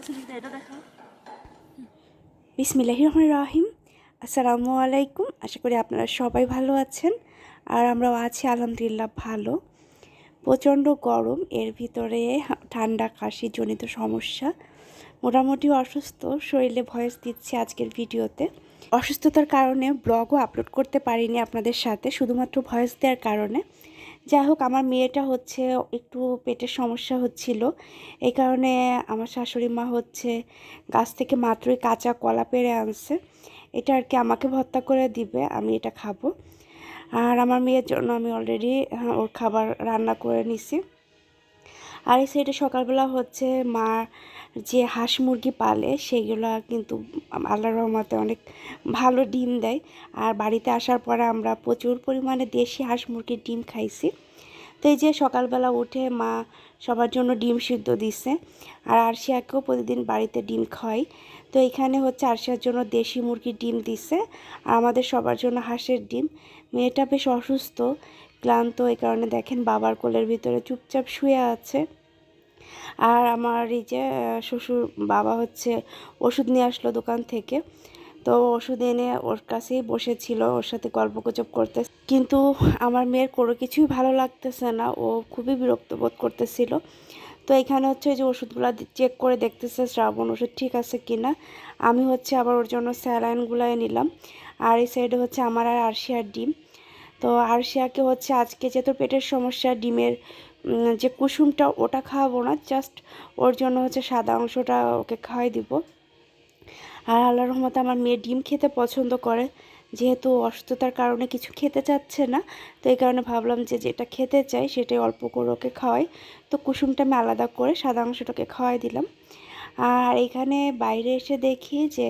এটা বিসমিল্লাহির রহমান রাহিম। আসসালামু আলাইকুম। আশা করি আপনারা সবাই ভালো আছেন আর আমরাও আছি, আলহামদুলিল্লাহ, ভালো। প্রচণ্ড গরম, এর ভিতরে ঠান্ডা কাশি জনিত সমস্যা। মোটামুটি অসুস্থ, শরীরে ভয়েস দিচ্ছি আজকের ভিডিওতে। অসুস্থতার কারণে ব্লগও আপলোড করতে পারিনি আপনাদের সাথে, শুধুমাত্র ভয়েস দেওয়ার কারণে। যাই হোক, আমার মেয়েটা হচ্ছে একটু পেটের সমস্যা হচ্ছিল। এই কারণে আমার শাশুড়ি মা হচ্ছে গাছ থেকে মাত্রই কাঁচা কলা পেড়ে আনছে। এটা আর কি আমাকে ভত্তা করে দিবে, আমি এটা খাব। আর আমার মেয়ের জন্য আমি অলরেডি ওর খাবার রান্না করে নিছি। আর এই সাইডে সকালবেলা হচ্ছে মা যে হাঁস মুরগি পালে, সেগুলো কিন্তু আল্লাহ রহমতে অনেক ভালো ডিম দেয়। আর বাড়িতে আসার পরে আমরা প্রচুর পরিমাণে দেশি হাঁস মুরগির ডিম খাইছি। তো এই যে সকালবেলা উঠে মা সবার জন্য ডিম সিদ্ধ দিছে, আর আরশিয়াকেও প্রতিদিন বাড়িতে ডিম খাই তো এখানে হচ্ছে আরশিয়ার জন্য দেশি মুরগির ডিম দিছে, আর আমাদের সবার জন্য হাঁসের ডিম। মেয়েটা বেশ অসুস্থ ক্লান্ত এই কারণে দেখেন বাবার কোলের ভিতরে চুপচাপ শুয়ে আছে। আর আমার এই যে শ্বশুর, বাবা হচ্ছে ওষুধ নিয়ে আসলো দোকান থেকে। তো ওষুধ এনে ওর কাছেই বসেছিল, ওর সাথে গল্প গুজব করতে। কিন্তু আমার মেয়ের কোনো কিছুই ভালো লাগতেছে না, ও খুবই বিরক্ত বোধ করতেছিল। তো এখানে হচ্ছে যে ওষুধগুলো চেক করে দেখতেছে শ্রাবণ ওষুধ ঠিক আছে কি না আমি হচ্ছে আবার ওর জন্য স্যালাইনগুলাই নিলাম। আর এই সাইডে হচ্ছে আমার আর আরশিয়ার ডিম। তো আরশিয়াকে হচ্ছে আজকে যেহেতু পেটের সমস্যা, ডিমের যে কুসুমটা ওটা খাওয়াবো না জাস্ট ওর জন্য হচ্ছে সাদা অংশটা ওকে খাওয়াই দিব। আর আল্লাহ রহমতে আমার মেয়ে ডিম খেতে পছন্দ করে, যেহেতু অসুস্থতার কারণে কিছু খেতে চাচ্ছে না, তো এই কারণে ভাবলাম যে যেটা খেতে চাই সেটাই অল্প করে ওকে খাওয়াই। তো কুসুমটা আমি আলাদা করে সাদা অংশটাকে খাওয়াই দিলাম। আর এখানে বাইরে এসে দেখি যে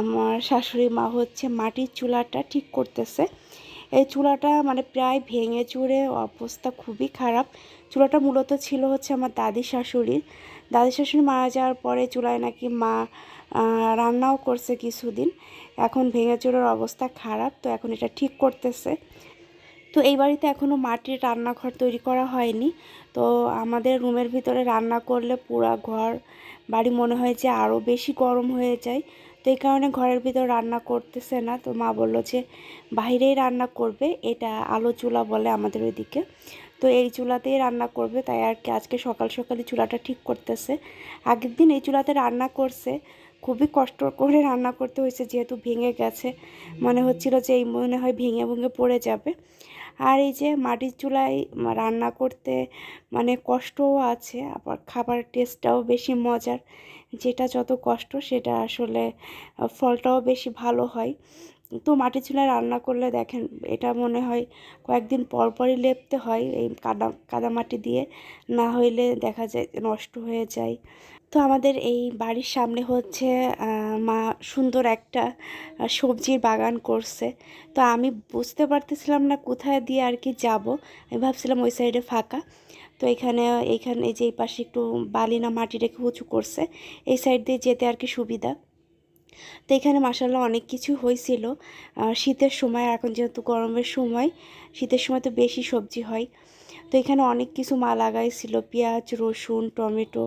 আমার শাশুড়ি মা হচ্ছে মাটির চুলাটা ঠিক করতেছে। এই চুলাটা মানে প্রায় ভেঙে চুরে অবস্থা খুবই খারাপ। চুলাটা মূলত ছিল হচ্ছে আমার দাদি শাশুড়ির। দাদি শাশুড়ি মারা যাওয়ার পরে চুলায় নাকি মা রান্নাও করছে কিছুদিন। এখন ভেঙে চুরের অবস্থা খারাপ, তো এখন এটা ঠিক করতেছে। তো এই বাড়িতে এখনও মাটির রান্নাঘর তৈরি করা হয়নি। তো আমাদের রুমের ভিতরে রান্না করলে পুরা ঘর, বাড়ি মনে হয় যে আরও বেশি গরম হয়ে যায়। এই কারণে ঘরের ভিতর রান্না করতেছে না। তো মা বলল যে, বাইরেই রান্না করবে, এটা আলো চুলা বলে আমাদের ওইদিকে। তো এই চুলাতেই রান্না করবে, তাই আর কি আজকে সকাল সকালে চুলাটা ঠিক করতেছে। আগের দিন এই চুলাতে রান্না করছে, খুবই কষ্ট করে রান্না করতে হয়েছে, যেহেতু ভেঙে গেছে। মনে হচ্ছিল যে এই মনে হয় ভেঙে ভেঙে পড়ে যাবে। আর এই যে মাটির চুলায় রান্না করতে মানে কষ্টও আছে, আবার খাবার টেস্টটাও বেশি মজার। যেটা যত কষ্ট সেটা আসলে ফলটাও বেশি ভালো হয়। তো মাটির চুলায় রান্না করলে দেখেন, এটা মনে হয় কয়েকদিন পরপরই লেপতে হয় এই কাদা কাদামাটি দিয়ে। না হইলে দেখা যায় নষ্ট হয়ে যায়। তো আমাদের এই বাড়ির সামনে হচ্ছে মা সুন্দর একটা সবজির বাগান করছে। তো আমি বুঝতে পারতেছিলাম না কোথায় দিয়ে আর কি যাব। আমি ভাবছিলাম ওই সাইডে ফাঁকা। তো এখানে এইখানে এই যে এই পাশে একটু বালি না মাটি রেখে উঁচু করছে, এই সাইড দিয়ে যেতে আর কি সুবিধা। তো এখানে মাসাল্লাহ অনেক কিছু হয়েছিল শীতের সময়, এখন যেহেতু গরমের সময়, শীতের সময় তো বেশি সবজি হয়। তো এখানে অনেক কিছু মা লাগাইছিল, পেঁয়াজ, রসুন, টমেটো,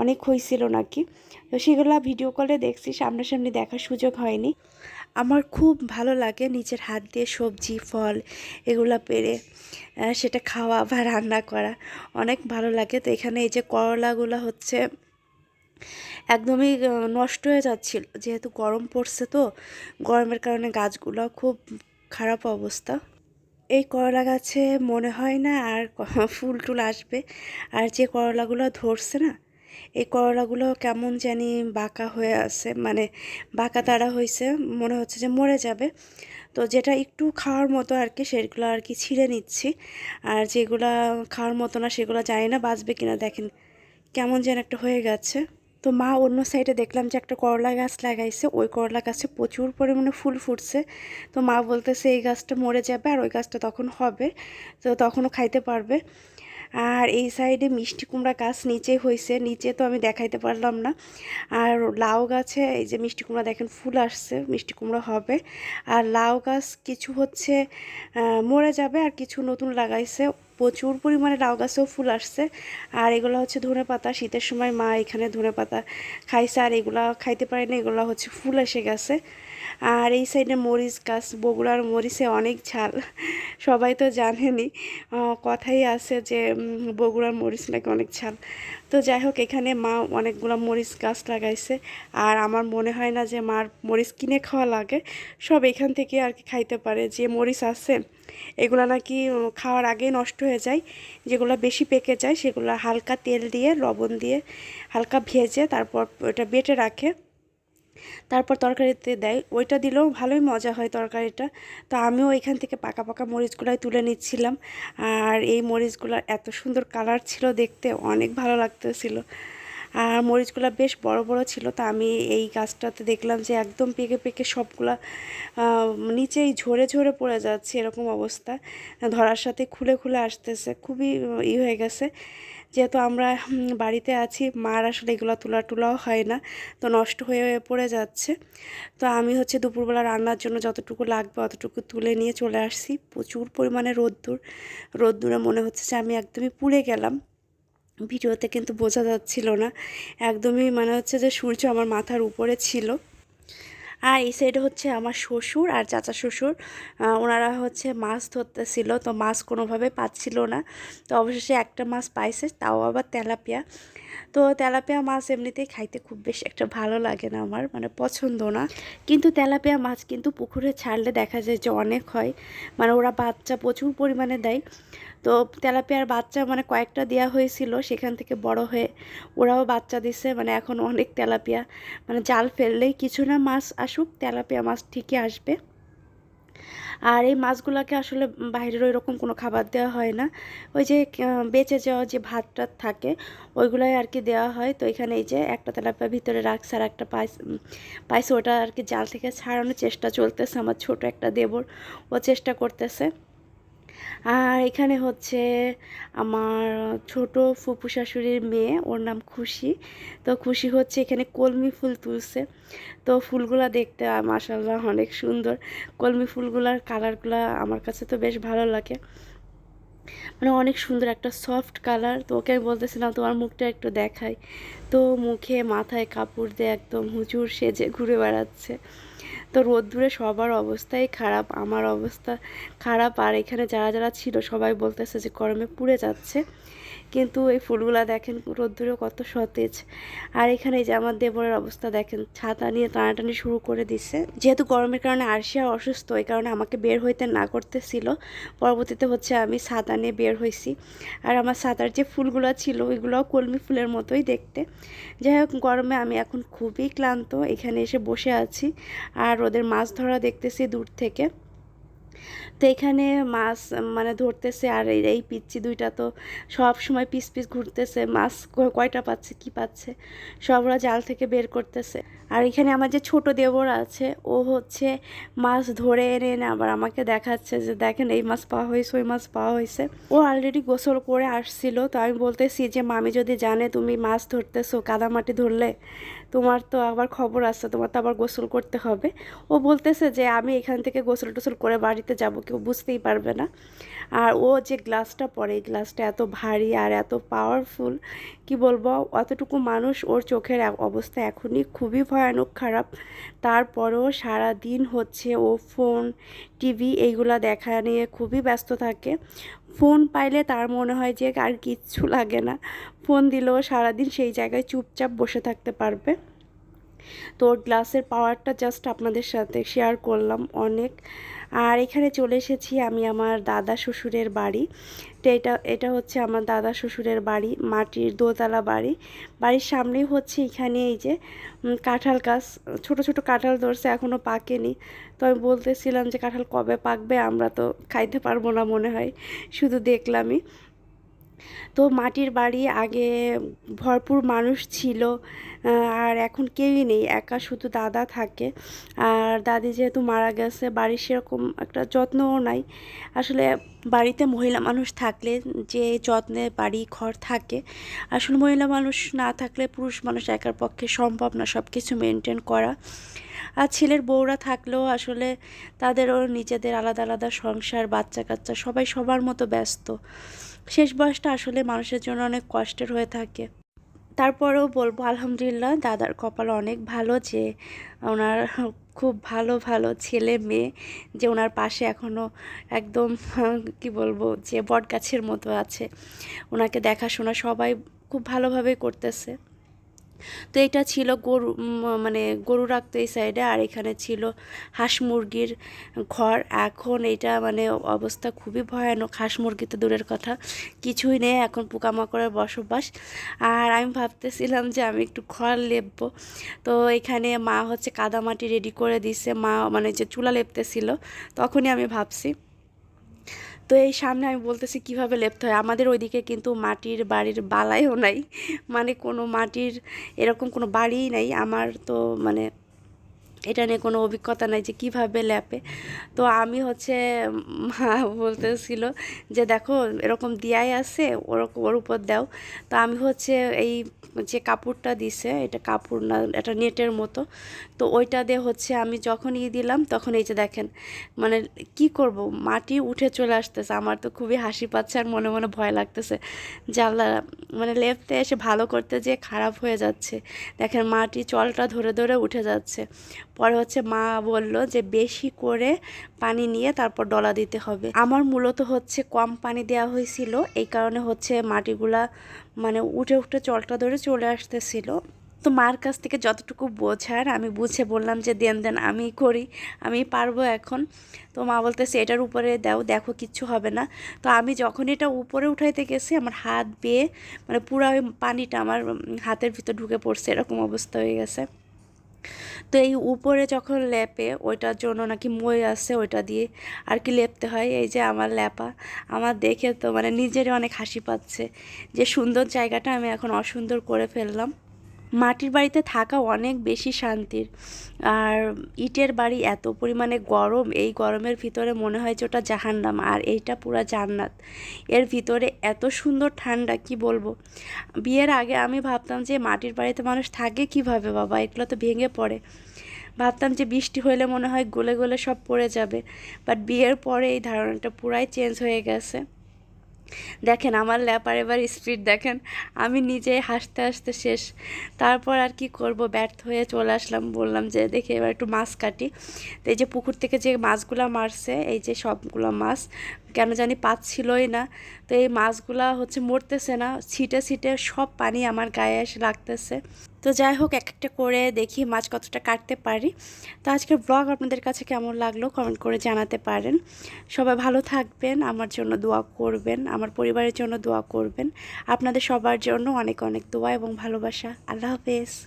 অনেক হয়েছিল নাকি। তো সেগুলো ভিডিও কলে দেখছি, সামনাসামনি দেখার সুযোগ হয়নি। আমার খুব ভালো লাগে নিজের হাত দিয়ে সবজি, ফল এগুলো পেরে সেটা খাওয়া বা রান্না করা। অনেক ভালো লাগে। তো এখানে এই যে করলাগুলো হচ্ছে একদমই নষ্ট হয়ে যাচ্ছিল। যেহেতু গরম পড়ছে তো, গরমের কারণে গাছগুলো খুব খারাপ অবস্থা। এই করলা গাছে মনে হয় না আর ফুল টুল আসবে। আর যে করলাগুলো ধরছে না এই করলাগুলো কেমন জানি বাঁকা হয়ে আছে মানে বাঁকা তারা হয়েছে মনে হচ্ছে যে মরে যাবে। তো যেটা একটু খাওয়ার মতো আর কি সেগুলো আর কি ছিঁড়ে নিচ্ছি। আর যেগুলো খাওয়ার মতো না, সেগুলো জানি না বাঁচবে কিনা, দেখেন কেমন যেন একটা হয়ে গেছে। তো মা অন্য সাইডে দেখলাম যে একটা করলা গাছ লাগাইছে, ওই করলা গাছে প্রচুর পরিমাণে ফুল ফুটছে। তো মা বলতেছে, এই গাছটা মরে যাবে আর ওই গাছটা তখন হবে, তো তখনও খাইতে পারবে। আর এই সাইডে মিষ্টি কুমড়া গাছ নিচে হয়েছে, নিচে তো আমি দেখাইতে পারলাম না। আর লাউ গাছে এই যে মিষ্টি কুমড়া দেখেন ফুল আসছে, মিষ্টি কুমড়া হবে। আর লাউ গাছ কিছু হচ্ছে মরে যাবে আর কিছু নতুন লাগাইছে। প্রচুর পরিমাণে লাউ গাছেও ফুল আসছে। আর এগুলো হচ্ছে ধনে পাতা, শীতের সময় মা এখানে ধনে পাতা খাইছে আর এগুলা খাইতে পারে না এগুলো হচ্ছে ফুল এসে গেছে। আর এই সাইডে মরিচ গাছ, বগুড়ার মরিচে অনেক ঝাল। সবাই তো জানেনি কথাই আছে যে বগুড়ার মরিচ নাকি অনেক ঝাল। তো যাই হোক, এখানে মা অনেকগুলো মরিচ গাছ লাগাইছে। আর আমার মনে হয় না যে মার মরিচ কিনে খাওয়া লাগে। সব এখান থেকে আর কি খাইতে পারে। যে মরিচ আছে, এগুলো নাকি খাওয়ার আগেই নষ্ট হয়ে যায়। যেগুলো বেশি পেকে যায়, সেগুলো হালকা তেল দিয়ে, লবণ দিয়ে হালকা ভেজে তারপর ওটা বেটে রাখে। তারপর তরকারিতে দেয়। ওইটা দিলেও ভালোই মজা হয় তরকারিটা। তো আমিও এখান থেকে পাকা পাকা মরিচগুলাই তুলে নিচ্ছিলাম। আর এই মরিচগুলোর এত সুন্দর কালার ছিল দেখতে, অনেক ভালো লাগতেছিল। আর মরিচগুলো বেশ বড় বড় ছিল, তা আমি এই গাছটাতে দেখলাম যে একদম পেকে পেকে সবগুলা নিচেই ঝরে ঝরে পড়ে যাচ্ছে এরকম অবস্থা। ধরার সাথে খুলে খুলে আসতেছে, খুবই ই হয়ে গেছে। যেহেতু আমরা বাড়িতে আছি, মার আসলে এগুলো তোলা টুলাও হয় না, তো নষ্ট হয়ে পড়ে যাচ্ছে। তো আমি হচ্ছে দুপুরবেলা রান্নার জন্য যতটুকু লাগবে অতটুকু তুলে নিয়ে চলে আসছি। প্রচুর পরিমাণে রোদ্দুর, রোদ্দুরে মনে হচ্ছে যে আমি একদমই পুড়ে গেলাম। ভিডিওতে কিন্তু বোঝা যাচ্ছিল না। একদমই মানে হচ্ছে যে সূর্য আমার মাথার উপরে ছিল। আর এই সাইডে হচ্ছে আমার শ্বশুর আর চাচা শ্বশুর। ওনারা হচ্ছে মাছ ধরতেছিল, তো মাছ কোনোভাবে পাচ্ছিল না। তো অবশেষে একটা মাছ পাইছে, তাও আবার তেলাপিয়া। তো তেলাপিয়া মাছ এমনিতেই খাইতে খুব বেশি একটা ভালো লাগে না আমার মানে পছন্দ না। কিন্তু তেলাপিয়া মাছ কিন্তু পুকুরে ছাড়লে দেখা যায় যে অনেক হয়। মানে ওরা বাচ্চা প্রচুর পরিমাণে দেয়। তো তেলাপিয়ার বাচ্চা মানে কয়েকটা দেওয়া হয়েছিল, সেখান থেকে বড় হয়ে ওরাও বাচ্চা দিছে মানে এখন অনেক তেলাপিয়া। মানে জাল ফেললেই কিছু না, মাছ আসুক, তেলাপিয়া মাছ ঠিকই আসবে। আর এই মাছগুলোকে আসলে বাইরের ওই রকম কোনো খাবার দেওয়া হয় না। ওই যে বেঁচে যাওয়া যে ভাতটা থাকে, ওইগুলোই আর কি দেওয়া হয়। তো এখানে এই যে একটা তেলাপিয়া ভিতরে রাখছে আর একটা পাইস পাইছে, ওটা আর কি জাল থেকে ছাড়ানোর চেষ্টা চলতেছে। আমার ছোট একটা দেবর, ও চেষ্টা করতেছে। আর এখানে হচ্ছে আমার ছোট ফুপু শাশুড়ির মেয়ে, ওর নাম খুশি। তো খুশি হচ্ছে এখানে কলমি ফুল তুলছে। তো ফুলগুলা দেখতে মাসাল্লাহ অনেক সুন্দর। কলমি ফুলগুলার কালারগুলা আমার কাছে তো বেশ ভালো লাগে। মানে অনেক সুন্দর একটা সফট কালার। তো ওকে আমি বলতেছিলাম, তোমার মুখটা একটু দেখাই। তো মুখে মাথায় কাপড় দিয়ে একদম হুজুর সেজে ঘুরে বেড়াচ্ছে। তো রোদ্দুরে সবার অবস্থাই খারাপ, আমার অবস্থা খারাপ। আর এখানে যারা যারা ছিল, সবাই বলতেছে যে গরমে পুড়ে যাচ্ছে। কিন্তু এই ফুলগুলা দেখেন রোদ্দুরে কত সতেজ। আর এখানে যে আমার দেবরের অবস্থা দেখেন, ছাতা নিয়ে টানাটানি শুরু করে দিছে। যেহেতু গরমের কারণে আরশিয়া অসুস্থ, এই কারণে আমাকে বের হইতে না করতেছিল। পরবর্তীতে হচ্ছে আমি ছাতা নিয়ে বের হয়েছি আর আমার ছাতার যে ফুলগুলো ছিল, ওইগুলোও কলমি ফুলের মতোই দেখতে। যাই হোক, গরমে আমি এখন খুবই ক্লান্ত। এখানে এসে বসে আছি। আর ওদের মাছ ধরা দেখতেছি দূর থেকে। তো এখানে মাছ মানে ধরতেছে আর এই পিচ্ছি দুইটা তো সব সময় পিস পিস ঘুরতেছে। মাছ কয়টা পাচ্ছে, কি পাচ্ছে? সব ওরা জাল থেকে বের করতেছে। আর এখানে আমার যে ছোট দেবর আছে, ও হচ্ছে মাছ ধরে এনে এনে আবার আমাকে দেখাচ্ছে যে, দেখেন, এই মাছ পাওয়া হয়েছে, ওই মাছ পাওয়া হয়েছে। ও অলরেডি গোসল করে আসছিল, তো আমি বলতেছি যে, মামি যদি জানে তুমি মাছ ধরতেছো কাদামাটি ধরলে, তোমার তো আবার খবর আছে, তোমার তো আবার গোসল করতে হবে। ও বলতেছে যে, আমি এখান থেকে গোসল টোসল করে বাড়িতে যাব কেউ বুঝতেই পারবে না। আর ও যে গ্লাসটা পরে এই গ্লাসটা এত ভারী আর এত পাওয়ারফুল কি বলব? অতটুকু মানুষ ওর চোখের অবস্থা এখনই খুবই ভয়ানক খারাপ। তারপরেও সারা দিন হচ্ছে ও ফোন টিভি এইগুলা দেখা নিয়ে খুবই ব্যস্ত থাকে। ফোন পাইলে তার মনে হয় যে আর কিচ্ছু লাগে না। ফোন দিলেও সারাদিন সেই জায়গায় চুপচাপ বসে থাকতে পারবে। তো ওর গ্লাসের পাওয়ারটা জাস্ট আপনাদের সাথে শেয়ার করলাম অনেক। আর এখানে চলে এসেছি আমি আমার দাদা শ্বশুরের বাড়ি। তো এটা এটা হচ্ছে আমার দাদা শ্বশুরের বাড়ি, মাটির দোতলা বাড়ি। বাড়ির সামনেই হচ্ছে এখানে এই যে কাঁঠাল গাছ। ছোট ছোট কাঁঠাল ধরছে এখনও পাকেনি। তো আমি বলতেছিলাম যে কাঁঠাল কবে পাকবে, আমরা তো খাইতে পারব না মনে হয়, শুধু দেখলামই। তো মাটির বাড়ি আগে ভরপুর মানুষ ছিল আর এখন কেউই নেই, একা শুধু দাদা থাকে। আর দাদি যেহেতু মারা গেছে, বাড়ির সেরকম একটা যত্নও নাই। আসলে বাড়িতে মহিলা মানুষ থাকলে যে যত্নে বাড়ি, ঘর থাকে, আসলে মহিলা মানুষ না থাকলে পুরুষ মানুষ একার পক্ষে সম্ভব না সব কিছু মেনটেন করা। আর ছেলের বউরা থাকলেও আসলে তাদেরও নিজেদের আলাদা আলাদা সংসার বাচ্চা কাচ্চা সবাই সবার মতো ব্যস্ত। শেষ বয়সটা আসলে মানুষের জন্য অনেক কষ্টের হয়ে থাকে। তারপরেও বলব, আলহামদুলিল্লাহ দাদার কপাল অনেক ভালো যে ওনার খুব ভালো ভালো ছেলে মেয়ে, যে ওনার পাশে এখনও একদম, কি বলব, যে বট গাছের মতো আছে। ওনাকে দেখাশোনা সবাই খুব ভালোভাবে করতেছে। তো এটা ছিল গরু মানে গরু রাখতো এই সাইডে আর এখানে ছিল হাঁস মুরগির ঘর। এখন এটা মানে অবস্থা খুবই ভয়ানক, হাঁস মুরগি তো দূরের কথা, কিছুই নেই, এখন পোকামাকড়ের বসবাস। আর আমি ভাবতেছিলাম যে আমি একটু ঘর লেপবো। তো এখানে মা হচ্ছে কাদামাটি রেডি করে দিছে, মা মানে যে চুলা লেপতেছিল, তখনই আমি ভাবছি তো এই সামনে আমি বলতেছি কীভাবে লেপতে হয়। আমাদের ওইদিকে কিন্তু মাটির বাড়ির বালাইও নাই। মানে কোনো মাটির এরকম কোনো বাড়িই নাই। আমার তো মানে এটা নিয়ে কোনো অভিজ্ঞতা নাই যে কীভাবে ল্যাপে। তো আমি হচ্ছে মা বলতেছিল যে দেখো এরকম দিয়াই আছে ওরকম ওর উপর দাও। তো আমি হচ্ছে এই যে কাপড়টা দিছে, এটা কাপড় না, এটা নেটের মতো। তো ওইটা দিয়ে হচ্ছে আমি যখন ই দিলাম তখন এই যে দেখেন মানে কি করব, মাটি উঠে চলে আসতেছে। আমার তো খুবই হাসি পাচ্ছে আর মনে মনে ভয় লাগতেছে জানলা মানে লেফটে এসে ভালো করতে যেয়ে খারাপ হয়ে যাচ্ছে। দেখেন মাটি চলটা ধরে ধরে উঠে যাচ্ছে। পরে হচ্ছে মা বলল যে বেশি করে পানি নিয়ে তারপর ডলা দিতে হবে। আমার মূলত হচ্ছে কম পানি দেওয়া হয়েছিল, এই কারণে হচ্ছে মাটিগুলা মানে উঠে উঠে চলটা ধরে চলে আসতেছিল। তো মার কাছ থেকে যতটুকু বোঝার আমি বুঝে বললাম যে, দেন দেন, আমি করি, আমি পারব এখন। তো মা বলতেছে, এটার উপরে দাও, দেখো কিচ্ছু হবে না। তো আমি যখন এটা উপরে উঠাইতে গেছি, আমার হাত বেয়ে মানে পুরো পানিটা আমার হাতের ভিতর ঢুকে পড়ছে, এরকম অবস্থা হয়ে গেছে। তো এই উপরে যখন লেপে, ওইটার জন্য নাকি মই আছে, ওইটা দিয়ে আর কি লেপতে হয়। এই যে আমার লেপা আমার দেখে তো মানে নিজেরই অনেক হাসি পাচ্ছে যে সুন্দর জায়গাটা আমি এখন অসুন্দর করে ফেললাম। মাটির বাড়িতে থাকা অনেক বেশি শান্তির। আর ইটের বাড়ি এত পরিমাণে গরম, এই গরমের ভিতরে মনে হয় যে ওটা জাহান্নাম, আর এইটা পুরো জান্নাত। এর ভিতরে এত সুন্দর ঠান্ডা, কি বলব? বিয়ের আগে আমি ভাবতাম যে মাটির বাড়িতে মানুষ থাকে কীভাবে, বাবা? এগুলো তো ভেঙে পড়ে। ভাবতাম যে বৃষ্টি হলে মনে হয় গলে গলে সব পড়ে যাবে। বাট বিয়ের পরে এই ধারণাটা পুরাই চেঞ্জ হয়ে গেছে। দেখেন, আমার ল্যাপার এবার স্পিড দেখেন। আমি নিজেই হাসতে হাসতে শেষ। তারপর আর কি করব? ব্যর্থ হয়ে চলে আসলাম, বললাম যে, দেখে এবার একটু মাছ কাটি। তো এই যে পুকুর থেকে যে মাছগুলো মারছে, এই যে সবগুলো মাছ কেন জানি পাচ্ছিলই না। তো এই মাছগুলা হচ্ছে মরতেছে না, ছিটে ছিটে সব পানি আমার গায়ে এসে লাগতেছে। তো যাই হোক, এক একটা করে দেখি মাছ কতটা কাটতে পারি। তো আজকের ব্লগ আপনাদের কাছে কেমন লাগল কমেন্ট করে জানাতে পারেন। সবাই ভালো থাকবেন, আমার জন্য দোয়া করবেন, আমার পরিবারের জন্য দোয়া করবেন। আপনাদের সবার জন্য অনেক অনেক দোয়া এবং ভালোবাসা। আল্লাহ হাফেজ।